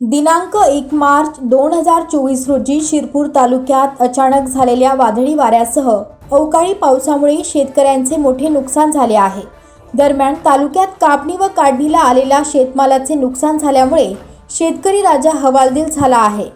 दिनांक एक मार्च दोन हजार चोवीस रोजी शिरपूर तालुक्यात अचानक झालेल्या वादळी वाऱ्यासह अवकाळी पावसामुळे शेतकऱ्यांचे मोठे नुकसान झाले आहे. दरम्यान तालुक्यात कापणी व काढणीला आलेल्या शेतमालाचे नुकसान झाल्यामुळे शेतकरी राजा हवालदिल झाला आहे.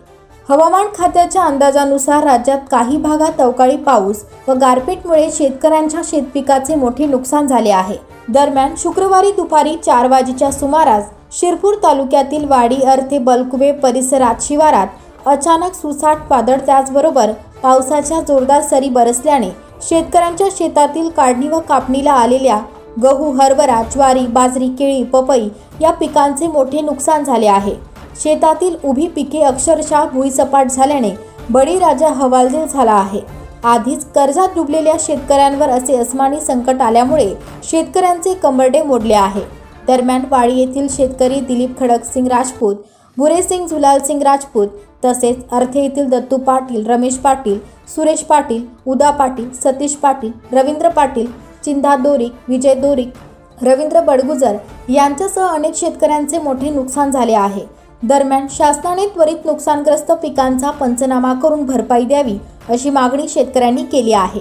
हवामान खात्याच्या अंदाजानुसार राज्यात काही भागात अवकाळी पाऊस व गारपीटमुळे शेतकऱ्यांच्या शेतपिकाचे मोठे नुकसान झाले आहे. दरम्यान शुक्रवारी दुपारी चार वाजेच्या सुमारास शिरपूर तालुक्यातील वाडी अर्थे बलकुवे परिसरात शिवारात अचानक सुसाट वादळ त्याचबरोबर पावसाच्या जोरदार सरी बरसल्याने शेतकऱ्यांच्या शेतातील काढणी व कापणीला आलेल्या गहू हरभरा ज्वारी बाजरी केळी पपई या पिकांचे मोठे नुकसान झाले आहे. शेतातील उभी पिके अक्षरशः भुईसपाट झाल्याने बळीराजा हवालदिल झाला आहे. आधीच कर्जात डुबलेल्या शेतकऱ्यांवर असे अस्मानी संकट आल्यामुळे शेतकऱ्यांचे कंबरडे मोडले आहे. दरम्यान वाडी येथील शेतकरी दिलीप खडकसिंग राजपूत भुरेसिंग झुलालसिंग राजपूत तसेच अर्थे येथील दत्तू पाटील रमेश पाटील सुरेश पाटील उदा पाटील सतीश पाटील रवींद्र पाटील चिंधा दोरिक विजय दोरिक रवींद्र बडगुजर यांच्यासह अनेक शेतकऱ्यांचे मोठे नुकसान झाले आहे. दरम्यान शासनाने त्वरित नुकसानग्रस्त पिकांचा पंचनामा करून भरपाई द्यावी अशी मागणी शेतकऱ्यांनी केली आहे.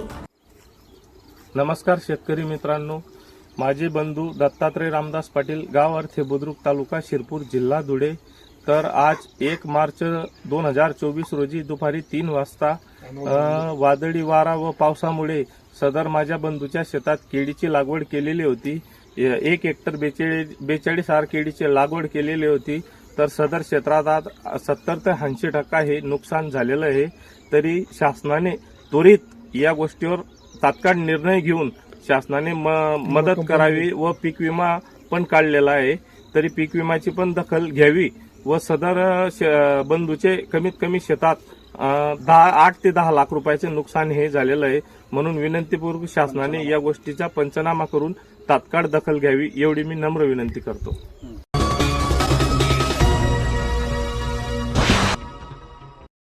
नमस्कार शेतकरी मित्रांनो. माझे बंधू दत्तात्रय रामदास पाटील गाव अर्थे बुद्रुक तालुका शिरपूर जिल्हा धुळे. तर आज एक मार्च दोन हजार चोवीस रोजी दुपारी तीन वाजता वादळी वारा व पावसामुळे सदर माझ्या बंधूच्या शेतात केळीची लागवड केलेली होती. एक हेक्टर बेचाळीस बेचाळीस आर केळीची लागवड केलेली होती. तर सदर क्षेत्रात आज सत्तर ते ऐंशी टक्का हे नुकसान झालेलं आहे. तरी शासनाने त्वरित या गोष्टीवर तात्काळ निर्णय घेऊन शासनाने म- मदत करावी व पीक विमा पण काढलेला आहे. तरी पीक विम्याची पण दखल घ्यावी व सदर बंधूचे कमीत कमी शेतात दहा आठ ते दहा लाख रुपयाचे नुकसान हे झालेलं आहे. म्हणून विनंतीपूर्वक शासनाने या गोष्टीचा पंचनामा करून तात्काळ दखल घ्यावी एवढी मी नम्र विनंती करतो.